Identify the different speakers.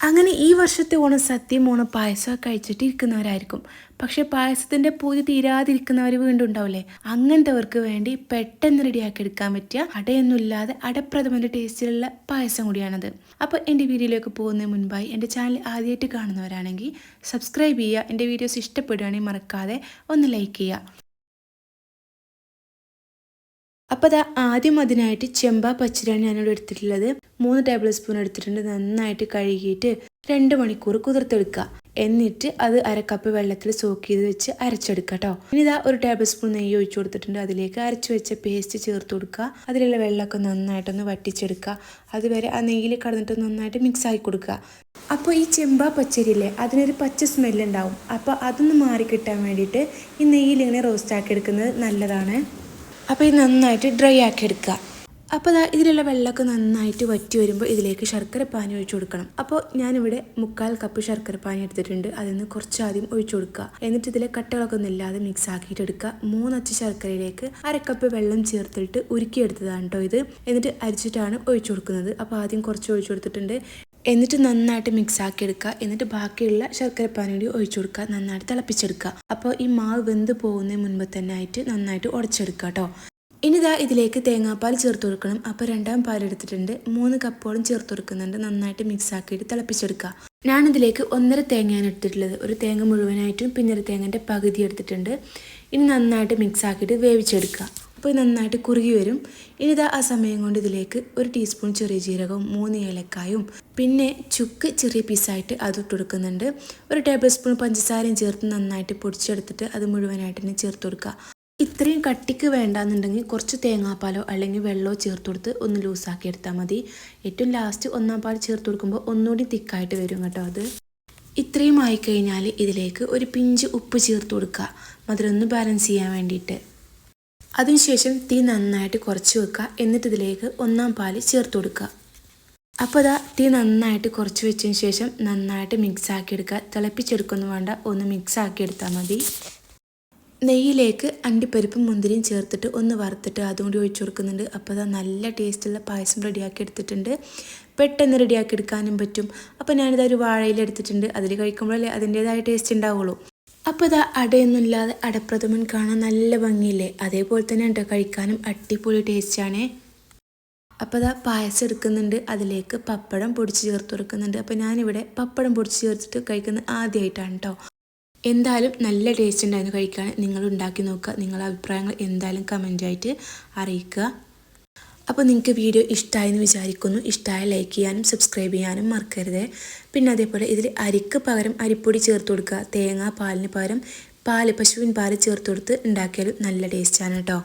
Speaker 1: അങ്ങനെ ഈ വർഷത്തെ ഓണം സത്യം ഓണം പായസമൊക്കെ കഴിച്ചിട്ട് പക്ഷെ പായസത്തിന്റെ പൂജ തീരാതിരിക്കുന്നവർ വീണ്ടും ഉണ്ടാവില്ലേ അങ്ങനത്തെവർക്ക് വേണ്ടി പെട്ടെന്ന് റെഡിയാക്കി എടുക്കാൻ പറ്റിയ അടയൊന്നുമില്ലാതെ അടപ്രഥമന്റെ ടേസ്റ്റിലുള്ള പായസം കൂടിയാണത്. അപ്പോൾ എന്റെ വീഡിയോയിലേക്ക് പോകുന്നതിന് മുൻപായി എന്റെ ചാനൽ ആദ്യമായിട്ട് കാണുന്നവരാണെങ്കിൽ സബ്സ്ക്രൈബ് ചെയ്യുക. എന്റെ വീഡിയോസ് ഇഷ്ടപ്പെടുകയാണെങ്കിൽ മറക്കാതെ ഒന്ന് ലൈക്ക് ചെയ്യുക. അപ്പോൾ അതാ ആദ്യം അതിനായിട്ട് ചെമ്പ പച്ചരിയാണ് ഞാനിവിടെ എടുത്തിട്ടുള്ളത്. മൂന്ന് ടേബിൾ സ്പൂൺ എടുത്തിട്ടുണ്ട്. നന്നായിട്ട് കഴുകിയിട്ട് രണ്ട് മണിക്കൂർ കുതിർത്തെടുക്കുക. എന്നിട്ട് അത് അരക്കപ്പ് വെള്ളത്തിൽ സോക്ക് ചെയ്ത് വെച്ച് അരച്ചെടുക്കുക കേട്ടോ ഇനി ഇതാ ഒരു ടേബിൾ സ്പൂൺ നെയ്യ് ഒഴിച്ചു കൊടുത്തിട്ടുണ്ട്. അതിലേക്ക് അരച്ചു വെച്ച പേസ്റ്റ് ചേർത്ത് കൊടുക്കുക. അതിലുള്ള വെള്ളമൊക്കെ നന്നായിട്ടൊന്ന് വറ്റിച്ചെടുക്കുക. അതുവരെ ആ നെയ്യിൽ കടന്നിട്ട് നന്നായിട്ട് മിക്സ് ആക്കി കൊടുക്കുക. അപ്പോൾ ഈ ചെമ്പ പച്ചരിയില്ലേ അതിനൊരു പച്ച സ്മെല്ലുണ്ടാവും അപ്പോൾ അതൊന്ന് മാറി കിട്ടാൻ വേണ്ടിയിട്ട് ഈ നെയ്യിൽ ഇങ്ങനെ റോസ്റ്റാക്കി എടുക്കുന്നത് നല്ലതാണ്. അപ്പോൾ ഇത് നന്നായിട്ട് ഡ്രൈ ആക്കി എടുക്കുക. അപ്പോൾ ദാ ഇതിലുള്ള വെള്ളമൊക്കെ നന്നായിട്ട് വറ്റി വരുമ്പോൾ ഇതിലേക്ക് ശർക്കര പാനി ഒഴിച്ചു കൊടുക്കണം. അപ്പോൾ ഞാനിവിടെ മുക്കാൽ കപ്പ് ശർക്കര പാനി എടുത്തിട്ടുണ്ട്. അതിൽ നിന്ന് കുറച്ച് ആദ്യം ഒഴിച്ചു കൊടുക്കുക. എന്നിട്ട് ഇതിലെ കട്ടകളൊക്കെ ഒന്നും ഇല്ലാതെ മിക്സ് ആക്കിയിട്ട് എടുക്കുക. മൂന്നച്ച് ശർക്കരയിലേക്ക് അരക്കപ്പ് വെള്ളം ചേർത്തിട്ട് ഉരുക്കിയെടുത്തതാണ് കേട്ടോ ഇത്. എന്നിട്ട് അരിച്ചിട്ടാണ് ഒഴിച്ചു കൊടുക്കുന്നത്. അപ്പോൾ ആദ്യം കുറച്ച് ഒഴിച്ചു കൊടുത്തിട്ടുണ്ട്. എന്നിട്ട് നന്നായിട്ട് മിക്സ് ആക്കി എടുക്കുക എന്നിട്ട് ബാക്കിയുള്ള ശർക്കര പാനി കൂടി ഒഴിച്ചു കൊടുക്കുക. നന്നായിട്ട് തിളപ്പിച്ചെടുക്കുക. അപ്പോൾ ഈ മാവ് വെന്ത് പോകുന്നതിന് മുൻപ് തന്നെ ആയിട്ട് നന്നായിട്ട് ഉടച്ചെടുക്കുക കേട്ടോ. ഇനി ഇതാ ഇതിലേക്ക് തേങ്ങാപ്പാൽ ചേർത്ത് കൊടുക്കണം. അപ്പോൾ രണ്ടാം പാൽ എടുത്തിട്ടുണ്ട്. മൂന്ന് കപ്പോളം ചേർത്ത് കൊടുക്കുന്നുണ്ട്. നന്നായിട്ട് മിക്സ് ആക്കിയിട്ട് തിളപ്പിച്ചെടുക്കുക. ഞാനിതിലേക്ക് ഒന്നര തേങ്ങയാണ് എടുത്തിട്ടുള്ളത്. ഒരു തേങ്ങ മുഴുവനായിട്ടും പിന്നൊരു തേങ്ങന്റെ പകുതി എടുത്തിട്ടുണ്ട്. ഇനി നന്നായിട്ട് മിക്സ് ആക്കിയിട്ട് വേവിച്ചെടുക്കുക. അപ്പോൾ നന്നായിട്ട് കുറുകി വരും. ഇനി ഇതാ ആ സമയം കൊണ്ട് ഇതിലേക്ക് ഒരു ടീസ്പൂൺ ചെറിയ ജീരകവും മൂന്ന് ഏലക്കായും പിന്നെ ചുക്ക് ചെറിയ പീസായിട്ട് അത് ഇട്ട് കൊടുക്കുന്നുണ്ട്. ഒരു ടേബിൾ സ്പൂൺ പഞ്ചസാരയും ചേർത്ത് നന്നായിട്ട് പൊടിച്ചെടുത്തിട്ട് അത് മുഴുവനായിട്ട് തന്നെ ചേർത്ത് കൊടുക്കുക. ഇത്രയും കട്ടിക്ക് വേണ്ടാന്നുണ്ടെങ്കിൽ കുറച്ച് തേങ്ങാപ്പാലോ അല്ലെങ്കിൽ വെള്ളമോ ചേർത്ത് കൊടുത്ത് ഒന്ന് ലൂസാക്കി എടുത്താൽ മതി. ഏറ്റവും ലാസ്റ്റ് ഒന്നാം പാൽ ചേർത്ത് കൊടുക്കുമ്പോൾ ഒന്നുകൂടി തിക്കായിട്ട് വരും കേട്ടോ അത്. ഇത്രയും ആയിക്കഴിഞ്ഞാൽ ഇതിലേക്ക് ഒരു പിഞ്ച് ഉപ്പ് ചേർത്ത് കൊടുക്കുക. മധുരം ഒന്ന് ബാലൻസ് ചെയ്യാൻ വേണ്ടിയിട്ട്. അതിനുശേഷം തീ നന്നായിട്ട് കുറച്ച് വെക്കുക. എന്നിട്ട് ഇതിലേക്ക് ഒന്നാം പാൽ ചേർത്ത് കൊടുക്കുക. അപ്പോൾ അതാ തീ നന്നായിട്ട് കുറച്ച് വെച്ചതിന് ശേഷം നന്നായിട്ട് മിക്സ് ആക്കി എടുക്കുക. തിളപ്പിച്ചെടുക്കൊന്നും വേണ്ട. ഒന്ന് മിക്സ് ആക്കി എടുത്താൽ മതി. നെയ്യിലേക്ക് അണ്ടിപ്പരിപ്പും മുന്തിരിയും ചേർത്തിട്ട് ഒന്ന് വറുത്തിട്ട് അതും കൂടി ഒഴിച്ചു കൊടുക്കുന്നുണ്ട്. അപ്പോൾ അതാ നല്ല ടേസ്റ്റുള്ള പായസം റെഡിയാക്കി എടുത്തിട്ടുണ്ട്. പെട്ടെന്ന് റെഡിയാക്കി എടുക്കാനും പറ്റും. അപ്പോൾ ഞാനിത് ഒരു വാഴയിൽ എടുത്തിട്ടുണ്ട്. അതിൽ കഴിക്കുമ്പോഴല്ലേ അതിന്റേതായ ടേസ്റ്റ് ഉണ്ടാവുള്ളൂ. അപ്പോൾ ഇതാ അടയൊന്നുമില്ലാതെ അടപ്രഥമൻ കാണാൻ നല്ല ഭംഗിയില്ലേ? അതേപോലെ തന്നെ ഉണ്ട്? കഴിക്കാനും അടിപൊളി ടേസ്റ്റാണ്. അപ്പോൾ ഇതാ പായസം എടുക്കുന്നുണ്ട്. അതിലേക്ക് പപ്പടം പൊടിച്ച് ചേർത്ത് കൊടുക്കുന്നുണ്ട്. അപ്പോൾ ഞാനിവിടെ പപ്പടം പൊടിച്ച് ചേർത്തിട്ട് കഴിക്കുന്നത് ആദ്യമായിട്ടാണ് കേട്ടോ എന്തായാലും നല്ല ടേസ്റ്റ് ഉണ്ടായിരുന്നു കഴിക്കാൻ. നിങ്ങൾ ഉണ്ടാക്കി നോക്കുക. നിങ്ങളുടെ അഭിപ്രായങ്ങൾ എന്തായാലും കമന്റായിട്ട് അറിയിക്കുക. അപ്പോൾ നിങ്ങൾക്ക് വീഡിയോ ഇഷ്ടമായെന്ന് വിചാരിക്കുന്നു. ഇഷ്ടമായ ലൈക്ക് ചെയ്യാനും സബ്സ്ക്രൈബ് ചെയ്യാനും മറക്കരുത്. പിന്നെ അതേപോലെ ഇതിൽ അരിക്ക് പകരം അരിപ്പൊടി ചേർത്ത് കൊടുക്കുക. തേങ്ങ പാലിന് പകരം പാൽ പശുവിൻ പാൽ ചേർത്ത് കൊടുത്ത് ഉണ്ടാക്കിയാലും നല്ല ടേസ്റ്റാണ് കേട്ടോ.